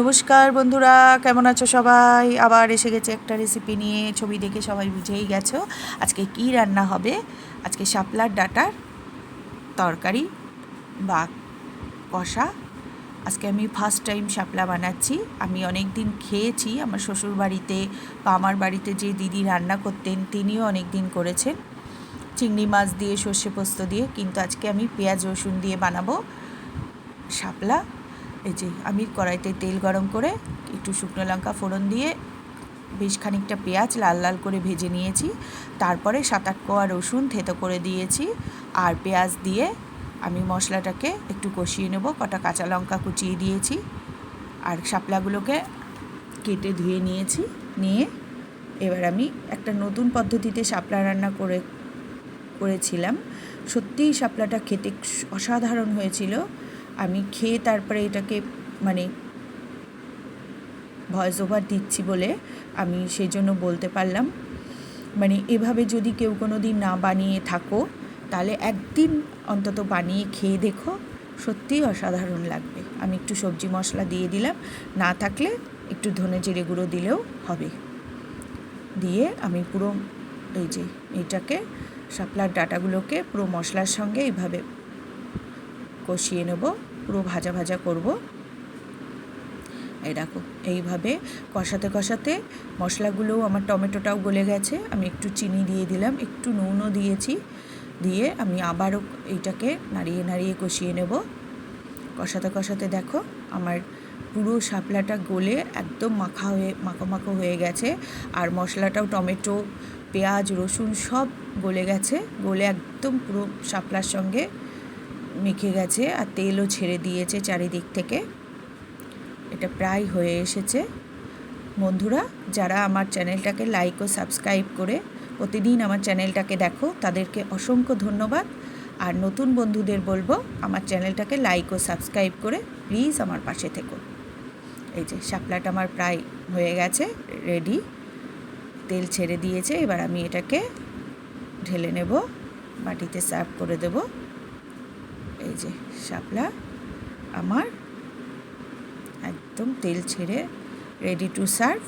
নমস্কার বন্ধুরা, কেমন আছো সবাই? আবার এসে গেছে একটা রেসিপি নিয়ে, ছবি দেখে সবাই বুঝেই গেছো। আজকে কি রান্না হবে? আজকে শাপলার ডাটার তরকারি বা কষা। আজকে আমি ফার্স্ট টাইম শাপলা বানাচ্ছি। আমি অনেক দিন খেয়েছি, আমার শ্বশুর বাড়িতে বা আমার বাড়িতে যে দিদি রান্না করতেন, তিনিও অনেক দিন করেছেন। চিংড়ি মাছ দিয়ে, সর্ষে পোস্ত দিয়ে, কিন্তু আজকে আমি পেঁয়াজ রসুন দিয়ে বানাবো শাপলা। এই যে আমি কড়াইতে তেল গরম করে একটু শুকনো লঙ্কা ফোড়ন দিয়ে বেশ খানিকটা পেঁয়াজ লাল লাল করে ভেজে নিয়েছি। তারপরে সাত আট কোয়া রসুন থেতো করে দিয়েছি আর পেঁয়াজ দিয়ে আমি মশলাটাকে একটু কষিয়ে নেব, কটা কাঁচা লঙ্কা কুচিয়ে দিয়েছি আর শাপলাগুলোকে কেটে ধুয়ে নিয়েছি। নিয়ে এবার আমি একটা নতুন পদ্ধতিতে শাপলা রান্না করে, করেছিলাম। সত্যিই শাপলাটা খেতে অসাধারণ হয়েছিল। আমি খেয়ে তারপরে এটাকে মানে ভয়েস ওভার দিচ্ছি বলে আমি সেই জন্য বলতে পারলাম। মানে এভাবে যদি কেউ কোনো দিন না বানিয়ে থাকো, তাহলে একদিন অন্তত বানিয়ে খেয়ে দেখো। সত্যিই অসাধারণ লাগবে। আমি একটু সবজি মশলা দিয়ে দিলাম। না থাকলে একটু ধনে জিরে গুঁড়ো দিলেও হবে। দিয়ে আমি পুরো এই যে এইটাকে শাপলার ডাটাগুলোকে পুরো মশলার সঙ্গে এইভাবে কষিয়ে নেব, পুরো ভাজা ভাজা করব। এই দেখো, এইভাবে কষাতে কষাতে মশলাগুলোও, আমার টমেটোটাও গলে গেছে। আমি একটু চিনি দিয়ে দিলাম, একটু নুনও দিয়েছি, দিয়ে আমি আবারও এইটাকে নাড়িয়ে নাড়িয়ে কষিয়ে নেব। কষাতে কষাতে দেখো, আমার পুরো শাপলাটা গলে একদম মাখা হয়ে, মাখো মাখো হয়ে গেছে। আর মশলাটাও, টমেটো, পেঁয়াজ, রসুন সব গলে গেছে। গলে একদম পুরো শাপলার সঙ্গে মেখে গেছে আর তেলও ছেড়ে দিয়েছে চারিদিক থেকে। এটা প্রায় হয়ে এসেছে। বন্ধুরা, যারা আমার চ্যানেলটাকে লাইক ও সাবস্ক্রাইব করে প্রতিদিন আমার চ্যানেলটাকে দেখো, তাদেরকে অসংখ্য ধন্যবাদ। আর নতুন বন্ধুদের বলব, আমার চ্যানেলটাকে লাইক ও সাবস্ক্রাইব করে প্লিজ আমার পাশে থেকো। এই যে শাপলাটা আমার প্রায় হয়ে গেছে রেডি তেল ছেড়ে দিয়েছে, এবার আমি এটাকে ঢেলে নেব, বাটিতে সার্ভ করে দেবো। এই যে শাপলা আমার একদম তেল ছেড়ে রেডি টু সার্ভ